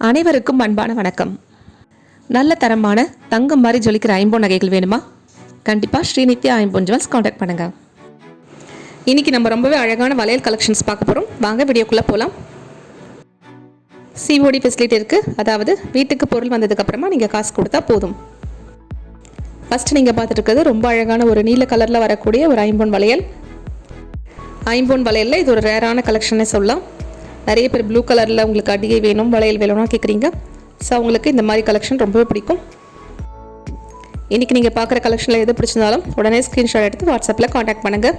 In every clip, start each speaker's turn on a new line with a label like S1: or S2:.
S1: அனைவருக்கும் அன்பான வணக்கம். நல்ல தரமான தங்கம் மாதிரி ஜொலிக்கிற ஐம்பொன் நகைகள் வேணுமா? கண்டிப்பாக ஸ்ரீநித்யா ஐம்பொன் ஜுவல்ஸ் காண்டாக்ட் பண்ணுங்கள் இன்னைக்கு நம்ம ரொம்பவே அழகான வளையல் கலெக்ஷன்ஸ் பார்க்க போகிறோம் வாங்க வீடியோக்குள்ளே போகலாம் சிஓடி ஃபெசிலிட்டி இருக்குது அதாவது வீட்டுக்கு பொருள் வந்ததுக்கப்புறமா நீங்கள் காசு கொடுத்தா போதும். ஃபஸ்ட்டு நீங்கள் பார்த்துட்டு இருக்கிறது ரொம்ப அழகான ஒரு நீல கலரில் வரக்கூடிய ஒரு ஐம்பொன் வளையல். ஐம்பொன் வளையலில் இது ஒரு ரேரான கலெக்ஷனே சொல்லலாம். நிறைய பேர் ப்ளூ கலரில் உங்களுக்கு அடிகை வேணும் வளையல் வேணும்னா கேட்குறீங்க ஸோ உங்களுக்கு இந்த மாதிரி கலெக்ஷன் ரொம்பவே பிடிக்கும். இன்றைக்கி நீங்கள் பார்க்குற கலெக்ஷனில் எது பிடிச்சிருந்தாலும் உடனே ஸ்க்ரீன்ஷாட் எடுத்து வாட்ஸ்அப்பில் காண்டாக்ட் பண்ணுங்கள்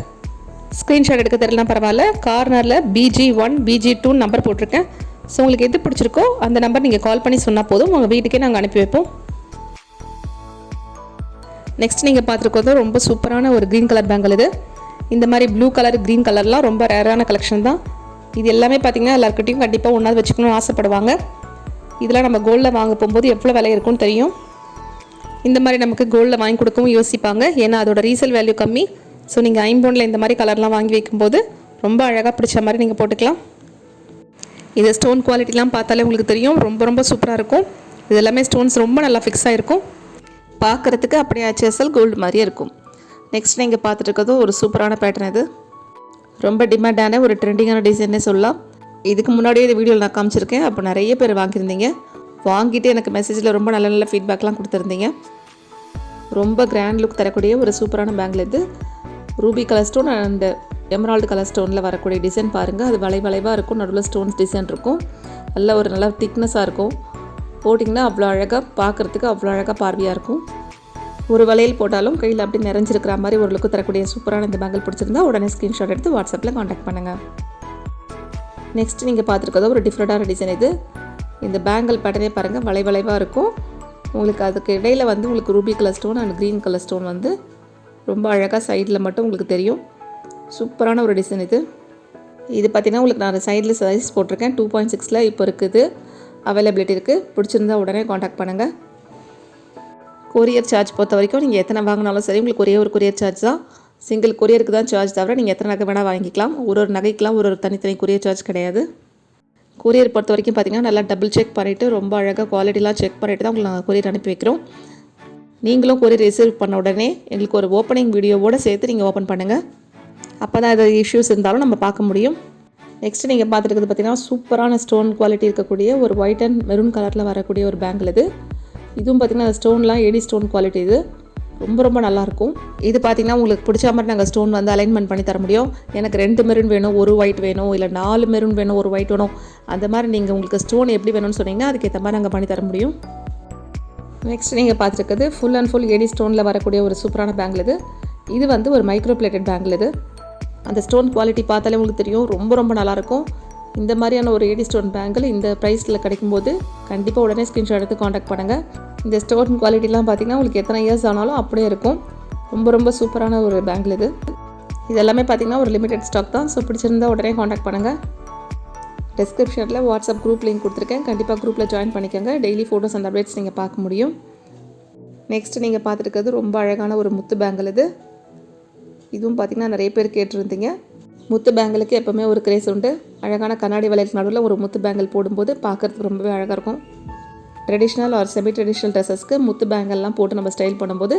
S1: ஸ்க்ரீன்ஷாட் எடுக்க தெரியலாம் பரவாயில்ல கார்னரில் PG one PG two number போட்டிருக்கேன். ஸோ உங்களுக்கு எது பிடிச்சிருக்கோ அந்த நம்பர் நீங்கள் கால் பண்ணி சொன்னால் போதும் உங்கள் வீட்டுக்கே நாங்கள் அனுப்பி வைப்போம். நெக்ஸ்ட் நீங்கள் பார்த்துருக்கோது ரொம்ப சூப்பரான ஒரு க்ரீன் கலர் பேங்கிள் இது. இந்த மாதிரி ப்ளூ கலர் க்ரீன் கலர்லாம் ரொம்ப ரேரான கலெக்ஷன் தான். இது எல்லாமே பார்த்தீங்கன்னா எல்லாருக்கிட்டையும் கண்டிப்பாக ஒன்றாவது வச்சுக்கணும்னு ஆசைப்படுவாங்க. இதெல்லாம் நம்ம கோல்டில் வாங்க போகும்போது எவ்வளோ விலை இருக்கும்னு தெரியும். இந்த மாதிரி நமக்கு கோல்டில் வாங்கி கொடுக்கவும் யோசிப்பாங்க. ஏன்னா அதோட ரீசேல் வேல்யூ கம்மி. ஸோ நீங்கள் ஐம்பவுண்டில் இந்த மாதிரி கலர்லாம் வாங்கி வைக்கும்போது ரொம்ப அழகாக பிடிச்ச மாதிரி நீங்கள் போட்டுக்கலாம். இது ஸ்டோன் குவாலிட்டிலாம் பார்த்தாலே உங்களுக்கு தெரியும். ரொம்ப ரொம்ப சூப்பராக இருக்கும். இது எல்லாமே ஸ்டோன்ஸ் ரொம்ப நல்லா ஃபிக்ஸ் ஆகிருக்கும் பார்க்குறதுக்கு அப்படியே ஹெச்எஸ்எல் கோல்டு மாதிரியே இருக்கும். நெக்ஸ்ட் நீங்கள் பார்த்துட்டு இருக்கிறது ஒரு சூப்பரான பேட்டர்ன் இது. ரொம்ப டிமாண்டான ஒரு ட்ரெண்டிங்கான டிசைன்னே சொல்லலாம். இதுக்கு முன்னாடியே இந்த வீடியோவில் நான் காமிச்சிருக்கேன். அப்போ நிறைய பேர் வாங்கியிருந்தீங்க. வாங்கிட்டு எனக்கு மெசேஜில் ரொம்ப நல்ல நல்ல ஃபீட்பேக்லாம் கொடுத்துருந்தீங்க. ரொம்ப கிராண்ட் லுக் தரக்கூடிய ஒரு சூப்பரான பேங்கில் இது. Ruby colour stone and emerald colour ஸ்டோனில் வரக்கூடிய டிசைன் பாருங்கள் அது வளை வளைவாக இருக்கும். நடுவில் ஸ்டோன்ஸ் டிசைன் இருக்கும். நல்ல ஒரு நல்ல திக்னஸாக இருக்கும். போட்டிங்கன்னா அவ்வளோ அழகாக பார்க்குறதுக்கு அவ்வளோ அழகாக பார்வையாக இருக்கும். ஒரு வளையல் போட்டாலும் கையில் அப்படி நிறைஞ்சிருக்கிற மாதிரி ஒரு லுக்கு தரக்கூடிய சூப்பரான இந்த பேங்கிள் பிடிச்சிருந்தா உடனே ஸ்க்ரீன்ஷாட் எடுத்து வாட்ஸ்அப்பில் காண்டாக்ட் பண்ணுங்கள் நெக்ஸ்ட் நீங்கள் பார்த்துருக்கதோ ஒரு டிஃப்ரெண்ட்டான டிசைன் இது. இந்த பேங்கிள் பேட்டர்னே பாருங்கள் வளை வளைவாக இருக்கும். உங்களுக்கு அதுக்கு இடையில் வந்து உங்களுக்கு ruby colour stone and green colour stone வந்து ரொம்ப அழகாக சைடில் மட்டும் உங்களுக்கு தெரியும். சூப்பரான ஒரு டிசைன் இது. இது பார்த்தீங்கன்னா உங்களுக்கு நான் சைடில் சைஸ் போட்டிருக்கேன். டூ பாயிண்ட் சிக்ஸில் இப்போ இருக்குது. அவைலபிலிட்டி இருக்குது பிடிச்சிருந்தா உடனே காண்டாக்ட் பண்ணுங்கள் கொரியர் சார்ஜ் பொறுத்த வரைக்கும் நீங்கள் எத்தனை வாங்கினாலும் சரி உங்களுக்கு ஒரே ஒரு கொரியர் சார்ஜ் தான். சிங்கிள் கொரியருக்கு தான் சார்ஜ் தவிர நீங்கள் எத்தனை நகை வேணால் வாங்கிக்கலாம். ஒரு ஒரு நகைக்கெலாம் ஒரு ஒரு தனித்தனி கொரியர் சார்ஜ் கிடையாது. கொரியர் பொறுத்த வரைக்கும் பார்த்தீங்கன்னா நல்லா டபுள் செக் பண்ணிவிட்டு ரொம்ப அழகாக குவாலிட்டிலாம் செக் பண்ணிவிட்டு தான் உங்களுக்கு நாங்கள் கொரியர் அனுப்பி வைக்கிறோம். நீங்களும் கொரியர் ரிசீவ் பண்ண உடனே எங்களுக்கு ஒரு ஓப்பனிங் வீடியோவோடு சேர்த்து நீங்கள் ஓப்பன் பண்ணுங்கள் அப்போ தான் ஏதாவது இஷ்யூஸ் இருந்தாலும் நம்ம பார்க்க முடியும். நெக்ஸ்ட் நீங்கள் பார்த்துருக்குறது பார்த்தீங்கன்னா சூப்பரான ஸ்டோன் குவாலிட்டி இருக்கக்கூடிய ஒரு ஒயிட் அண்ட் மெரூன் கலரில் வரக்கூடிய ஒரு பேங்கில் இது. இதுவும் பார்த்தீங்கன்னா ஸ்டோன்லாம் ஏடி ஸ்டோன் குவாலிட்டி இது. ரொம்ப ரொம்ப நல்லாயிருக்கும் இது பார்த்தீங்கன்னா உங்களுக்கு பிடிச்ச மாதிரி நாங்கள் ஸ்டோன் வந்து அலைன்மெண்ட் பண்ணி தர முடியும். எனக்கு ரெண்டு மெரூன் வேணும் ஒரு ஒயிட் வேணும் இல்லை நாலு மெரூன் வேணும் ஒரு ஒயிட் வேணும். அந்த மாதிரி நீங்கள் உங்களுக்கு ஸ்டோன் எப்படி வேணும்னு சொன்னீங்கன்னா அதுக்கேற்ற மாதிரி நாங்கள் பண்ணி தர முடியும். நெக்ஸ்ட் நீங்கள் பார்த்துருக்குது ஃபுல் அண்ட் ஃபுல் எடி ஸ்டோனில் வரக்கூடிய ஒரு சூப்பரான பேங்கில் இது. இது வந்து ஒரு மைக்ரோ பிளேட்டட் பேங்கில் இது. அந்த ஸ்டோன் குவாலிட்டி பார்த்தாலே உங்களுக்கு தெரியும் ரொம்ப ரொம்ப நல்லாயிருக்கும் இந்த மாதிரியான ஒரு ஏடி ஸ்டோன் பேங்கில் இந்த ப்ரைஸில் கிடைக்கும்போது கண்டிப்பாக உடனே ஸ்க்ரீன்ஷாட் எடுத்து காண்டாக்ட் பண்ணுங்கள் இந்த ஸ்டோன் குவாலிட்டிலாம் பார்த்தீங்கன்னா உங்களுக்கு எத்தனை இயர்ஸ் ஆனாலும் அப்படியே இருக்கும். ரொம்ப ரொம்ப சூப்பரான ஒரு பேங்கிள் இது. இது எல்லாமே பார்த்தீங்கன்னா ஒரு லிமிடெட் ஸ்டாக் தான். ஸோ பிடிச்சிருந்தா உடனே காண்டாக்ட் பண்ணுங்கள் டிஸ்கிரிப்ஷனில் வாட்ஸ்அப் குரூப் லிங்க் கொடுத்துருக்கேன். கண்டிப்பாக குரூப்பில் ஜாயின் பண்ணிக்கோங்க. டெய்லி ஃபோட்டோஸ் அண்ட் அப்டேட்ஸ் நீங்கள் பார்க்க முடியும். நெக்ஸ்ட் நீங்கள் பார்த்துருக்கிறது ரொம்ப அழகான ஒரு முத்து பேங்கிள் இது. இதுவும் பார்த்திங்கன்னா நிறைய பேர் கேட்டிருந்தீங்க. முத்து பேங்கிளுக்கு எப்போவுமே ஒரு கிரேஸ் உண்டு. அழகான கண்ணாடி வளையலுக்கு நடுவில் ஒரு முத்து பேங்கிள் போடும்போது பார்க்குறதுக்கு ரொம்பவே அழகாக இருக்கும். ட்ரெடிஷ்னல் ஆர் செமி ட்ரெடிஷ்னல் ட்ரெஸ்ஸஸ்க்கு முத்து பேங்கெல்லாம் போட்டு நம்ம ஸ்டைல் பண்ணும்போது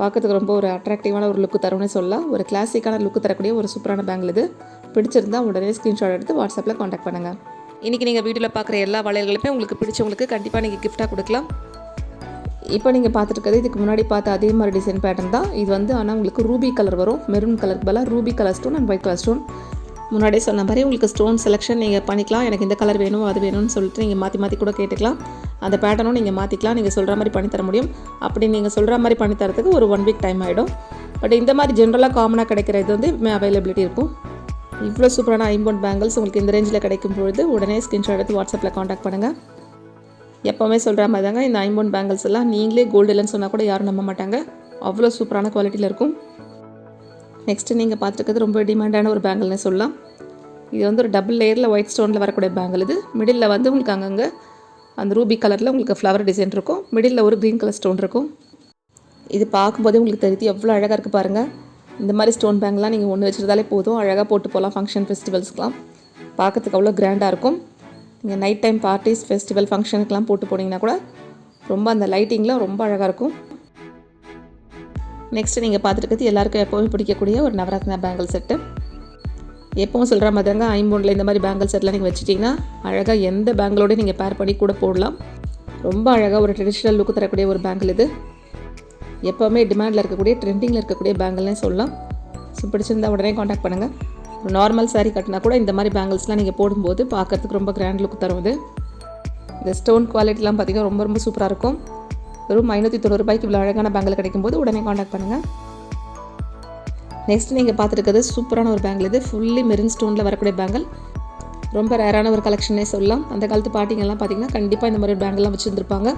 S1: பார்க்கறதுக்கு ரொம்ப ஒரு அட்ராக்டிவான ஒரு லுக்கு தரும்னே சொல்லலாம். ஒரு கிளாசிக்கான லுக்கு தரக்கூடிய ஒரு சூப்பரான பேங்கிள் இது. பிடிச்சிருந்தா உடனே ஸ்க்ரீன்ஷாட் எடுத்து வாட்ஸ்அப்பில் காண்டாக்ட் பண்ணுங்கள் இன்றைக்கி நீங்கள் வீட்டில் பார்க்குற எல்லா வளையல்களுமே உங்களுக்கு பிடிச்சவங்களுக்கு கண்டிப்பாக நீங்கள் கிஃப்ட்டாக கொடுக்கலாம். இப்போ நீங்கள் பார்த்துருக்கிறது இதுக்கு முன்னாடி பார்த்த அதே மாதிரி டிசைன் பேட்டர்ன் தான். இது வந்து ஆனால் உங்களுக்கு ரூபி கலர் வரும். மெரூன் கலருக்கு பதிலாக ruby colour stone and white colour stone முன்னாடியே சொன்ன மாதிரி உங்களுக்கு ஸ்டோன் செலெக்ஷன் நீங்கள் பண்ணிக்கலாம். எனக்கு இந்த கலர் வேணும் அது வேணும்னு சொல்லிட்டு நீங்கள் மாற்றி மாற்றி கூட கேட்டுக்கலாம். அந்த பேட்டர்னும் நீங்கள் மாற்றிக்கலாம் நீங்கள் சொல்கிற மாதிரி பண்ணித்தர முடியும். அப்படி நீங்கள் சொல்கிற மாதிரி பண்ணித்தரத்துக்கு ஒரு ஒன் வீக் டைம் ஆகிடும் பட் இந்த மாதிரி ஜென்ரலாக காமனாக கிடைக்கிற இது வந்து அவைலபிலிட்டி இருக்கும். இவ்வளோ சூப்பரான ஐம்பொன் பேங்கிள்ஸ் உங்களுக்கு இந்த ரேஞ்சில் கிடைக்கும் பொழுது உடனே ஸ்கிரீன்ஷாட் எடுத்து வாட்ஸ்அப்பில் காண்டாக்ட் பண்ணுங்கள் எப்போவுமே சொல்கிற மாதிரி தாங்க இந்த ஐம்பொன் பேங்கிள்ஸ் எல்லாம் நீங்களே கோல்டு இல்லைன்னு சொன்னால் கூட யாரும் நம்ப மாட்டாங்க. அவ்வளோ சூப்பரான குவாலிட்டியில் இருக்கும். நெக்ஸ்ட்டு நீங்கள் பார்த்துருக்கிறது ரொம்ப டிமாண்டான ஒரு பேங்கிள்னு சொல்லலாம். இது வந்து ஒரு டபுள் லேயரில் ஒயிட் ஸ்டோனில் வரக்கூடிய பேங்கிள் இது. மிடில் வந்து உங்களுக்கு அங்கங்கே அந்த ரூபி கலரில் உங்களுக்கு ஃப்ளவர் டிசைன் இருக்கும். மிடில் ஒரு க்ரீன் கலர் ஸ்டோன் இருக்கும். இது பார்க்கும்போதே உங்களுக்கு தெரியுது எவ்வளோ அழகாக இருக்குது பாருங்கள் இந்த மாதிரி ஸ்டோன் பேங்க்லாம் நீங்கள் ஒன்று வச்சுருந்தாலே போதும். அழகாக போட்டு போகலாம் ஃபங்க்ஷன் ஃபெஸ்டிவல்ஸ்க்கெலாம் பார்க்கறதுக்கு அவ்வளோ கிராண்டாக இருக்கும். நீங்கள் நைட் டைம் பார்ட்டிஸ் ஃபெஸ்டிவல் ஃபங்க்ஷனுக்கெலாம் போட்டு போனீங்கன்னா கூட ரொம்ப அந்த லைட்டிங்லாம் ரொம்ப அழகாக இருக்கும். நெக்ஸ்ட்டு நீங்கள் பார்த்துருக்கிறது எல்லாருக்கும் எப்போவுமே பிடிக்கக்கூடிய ஒரு நவரத்னா பேங்கிள் செட்டு எப்பவும் சொல்கிற மாதிரி தாங்க ஐம்பொன்னில் இந்த மாதிரி பேங்கிள் செட்லாம் நீங்கள் வச்சுட்டிங்கன்னா அழகாக எந்த பேங்கிளோடய நீங்கள் பேர் பண்ணி கூட போடலாம். ரொம்ப அழகாக ஒரு ட்ரெடிஷ்னல் லுக்கு தரக்கூடிய ஒரு பேங்கிள் இது. எப்போவுமே டிமாண்டில் இருக்கக்கூடிய ட்ரெண்டிங்கில் இருக்கக்கூடிய பேங்கிள்னே சொல்லலாம். ஸோ பிடிச்சிருந்தா உடனே காண்டாக்ட் பண்ணுங்கள் ஒரு நார்மல் saree கட்டினா கூட இந்த மாதிரி பேங்கிள்ஸ்லாம் நீங்கள் போடும்போது பார்க்கறதுக்கு ரொம்ப கிராண்ட் லுக் தரும் இது. இந்த ஸ்டோன் குவாலிட்டிலாம் பார்த்தீங்கன்னா ரொம்ப ரொம்ப சூப்பராக இருக்கும். வெறும் ஐநூற்றி தொண்ணூறுபாய்க்கு இவ்வளோ அழகான பேங்கிள் கிடைக்கும்போது உடனே காண்டாக்ட் பண்ணுங்கள் நெக்ஸ்ட் நீங்கள் பார்த்துருக்கிறது சூப்பரான ஒரு பேங்கிள் இது. ஃபுல்லி மெரின் ஸ்டோனில் வரக்கூடிய பேங்கிள் ரொம்ப ரேரான ஒரு கலெக்ஷனே சொல்லலாம். அந்த காலத்து பாட்டிங்கெல்லாம் பார்த்தீங்கன்னா கண்டிப்பாக இந்த மாதிரி ஒரு பேங்கிள்லாம் வச்சுருந்துருப்பாங்க.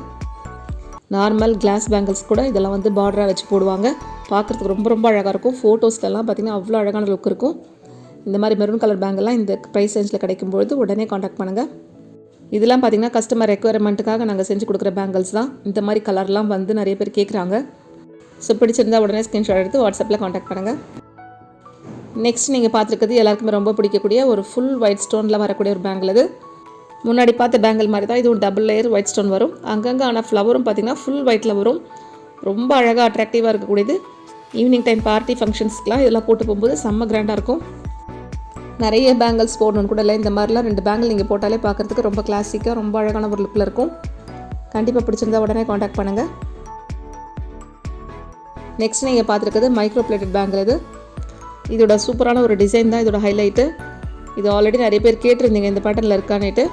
S1: நார்மல் கிளாஸ் பேங்கிள்ஸ் கூட இதெல்லாம் வந்து பார்டராக வச்சு போடுவாங்க. பார்க்குறதுக்கு ரொம்ப ரொம்ப அழகாக இருக்கும். ஃபோட்டோஸ்லலாம் பார்த்தீங்கன்னா அவ்வளோ அழகான லுக் இருக்கும். இந்த மாதிரி மெரூன் கலர் பேங்கெல்லாம் இந்த ப்ரைஸ் ரேஞ்சில் கிடைக்கும்பொழுது உடனே காண்டாக்ட் பண்ணுங்கள் இதெல்லாம் பார்த்தீங்கன்னா கஸ்டமர் ரெக்குவயர்மெண்ட்டுக்காக நாங்கள் செஞ்சு கொடுக்குற பேங்கிள்ஸ் தான். இந்த மாதிரி கலர்லாம் வந்து நிறைய பேர் கேட்குறாங்க ஸோ பிடிச்சிருந்தா உடனே ஸ்க்ரீன்ஷாட் எடுத்து வாட்ஸ்அப்பில் காண்டாக்ட் பண்ணுங்கள் நெக்ஸ்ட் நீங்கள் பார்த்துருக்கிறது எல்லாருக்குமே ரொம்ப பிடிக்கக்கூடிய ஒரு ஃபுல் ஒயிட் ஸ்டோனில் வரக்கூடிய ஒரு பேங்கிள் இது. முன்னாடி பார்த்த பேங்கிள் மாதிரி தான் இதுவும் டபுள் லேயர் ஒயிட் ஸ்டோன் வரும். அங்கங்கே ஆனால் ஃப்ளவரும் பார்த்தீங்கன்னா ஃபுல் ஒயிட்டில் வரும். ரொம்ப அழகாக அட்ராக்டிவாக இருக்கக்கூடியது. ஈவினிங் டைம் பார்ட்டி ஃபங்க்ஷன்ஸ்க்குலாம் இதெல்லாம் போட்டு போகும்போது செம்ம கிராண்டாக இருக்கும். நிறைய பேங்கிள்ஸ் போடணும்னு கூட இல்லை. இந்த மாதிரிலாம் ரெண்டு பேங்கிள் நீங்கள் போட்டாலே பார்க்குறதுக்கு ரொம்ப கிளாசிக்காக ரொம்ப அழகான ஒரு லுக்கில் இருக்கும். கண்டிப்பாக பிடிச்சிருந்தா உடனே காண்டாக்ட் பண்ணுங்கள் நெக்ஸ்ட் நீங்கள் பார்த்துருக்குது மைக்ரோ பிளேட்டட் பேங்கிள் இது. இதோட சூப்பரான ஒரு டிசைன் தான் இதோட ஹைலைட்டு இது ஆல்ரெடி நிறைய பேர் கேட்டிருந்தீங்க இந்த பேட்டர்னில் இருக்கானேட்டு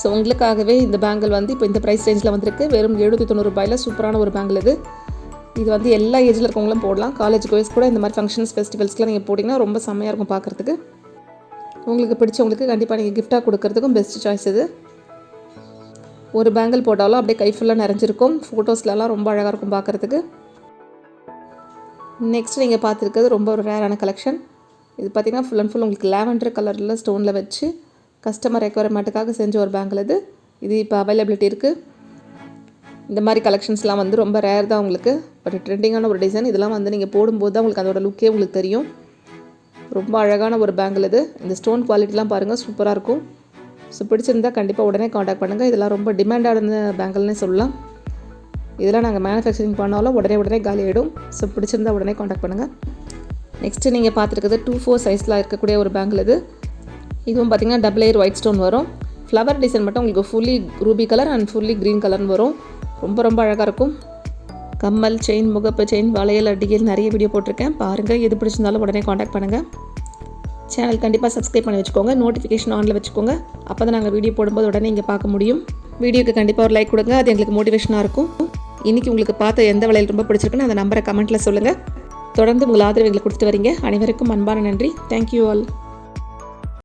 S1: ஸோ உங்களுக்காகவே இந்த பேங்கிள் வந்து இப்போ இந்த ப்ரைஸ் ரேஞ்சில் வந்திருக்கு. வெறும் எழுநூற்றி தொண்ணூறு ரூபாயில் சூப்பரான ஒரு பேங்கிள் இது. இது வந்து எல்லா ஏஜில் இருக்கவங்களும் போடலாம். காலேஜ் கோய்ஸ் கூட இந்த மாதிரி ஃபங்க்ஷன்ஸ் ஃபெஸ்டிவல்ஸ்க்குலாம் நீங்கள் போட்டிங்கன்னா ரொம்ப செம்மையாக இருக்கும் பார்க்குறதுக்கு. உங்களுக்கு பிடிச்சவங்களுக்கு கண்டிப்பாக நீங்கள் கிஃப்டாக கொடுக்கறதுக்கும் பெஸ்ட் சாய்ஸ் இது. ஒரு பேங்கிள் போட்டாலும் அப்படியே கை ஃபுல்லாக நிறைஞ்சிருக்கும் ஃபோட்டோஸ்லலாம் ரொம்ப அழகாக இருக்கும் பார்க்குறதுக்கு. நெக்ஸ்ட் நீங்கள் பார்த்துருக்கிறது ரொம்ப ஒரு ரேரான கலெக்ஷன் இது பார்த்தீங்கன்னா ஃபுல் அண்ட் ஃபுல் உங்களுக்கு லேவண்டர் கலரில் ஸ்டோனில் வச்சு கஸ்டமர் ரெக்குவயர்மெண்ட்டுக்காக செஞ்ச ஒரு பேங்கில் இது. இது இப்போ அவைலபிலிட்டி இருக்குது இந்த மாதிரி கலெக்ஷன்ஸ்லாம் வந்து ரொம்ப ரேர் தான் உங்களுக்கு. பட் ட்ரெண்டிங்கான ஒரு டிசைன் இதெல்லாம் வந்து நீங்கள் போடும்போது தான் உங்களுக்கு அதோட லுக்கே உங்களுக்கு தெரியும். ரொம்ப அழகான ஒரு பேங்கில் இது. இந்த ஸ்டோன் குவாலிட்டிலாம் பாருங்கள் சூப்பராக இருக்கும். ஸோ பிடிச்சிருந்தால் கண்டிப்பாக உடனே காண்டாக்ட் பண்ணுங்கள் இதெல்லாம் ரொம்ப டிமாண்டான பேங்கிள்னே சொல்லலாம். இதெல்லாம் நாங்கள் மேனுஃபேக்சரிங் பண்ணாலும் உடனே உடனே காலி ஆகிடும் ஸோ பிடிச்சிருந்தா உடனே காண்டாக்ட் பண்ணுங்கள் நெக்ஸ்ட்டு நீங்கள் பார்த்துருக்குது டூ ஃபோர் சைஸில் இருக்கக்கூடிய ஒரு பேங்கில் இது. இதுவும் பார்த்தீங்கன்னா டபுள் ஏர் ஒயிட் ஸ்டோன் வரும். ஃப்ளவர் டிசைன் மட்டும் உங்களுக்கு fully ruby colour and fully green கலர்னு வரும். ரொம்ப ரொம்ப அழகாக இருக்கும். கம்மல் செயின் முகப்பு செயின் வளையல் அடிகள் நிறைய வீடியோ போட்டிருக்கேன். பாருங்கள் எது பிடிச்சிருந்தாலும் உடனே காண்டாக்ட் பண்ணுங்கள் சேனல் கண்டிப்பாக சப்ஸ்கிரைப் பண்ணி வச்சுக்கோங்க. நோட்டிஃபிகேஷன் ஆனில் வச்சுக்கோங்க. அப்போ தான் நாங்கள் வீடியோ போடும்போது உடனே இங்கே பார்க்க முடியும். வீடியோக்கு கண்டிப்பாக ஒரு லைக் கொடுங்க. அது எங்களுக்கு மோட்டிவேஷனாக இருக்கும். இன்றைக்கி உங்களுக்கு பார்த்த எந்த வளையல் ரொம்ப பிடிச்சிருக்குன்னு அந்த நம்பரை கமெண்ட்டில் சொல்லுங்கள் தொடர்ந்து உங்கள் ஆதரவு எங்களுக்கு கொடுத்துட்டு வரீங்க. அனைவருக்கும் அன்பான நன்றி. Thank you all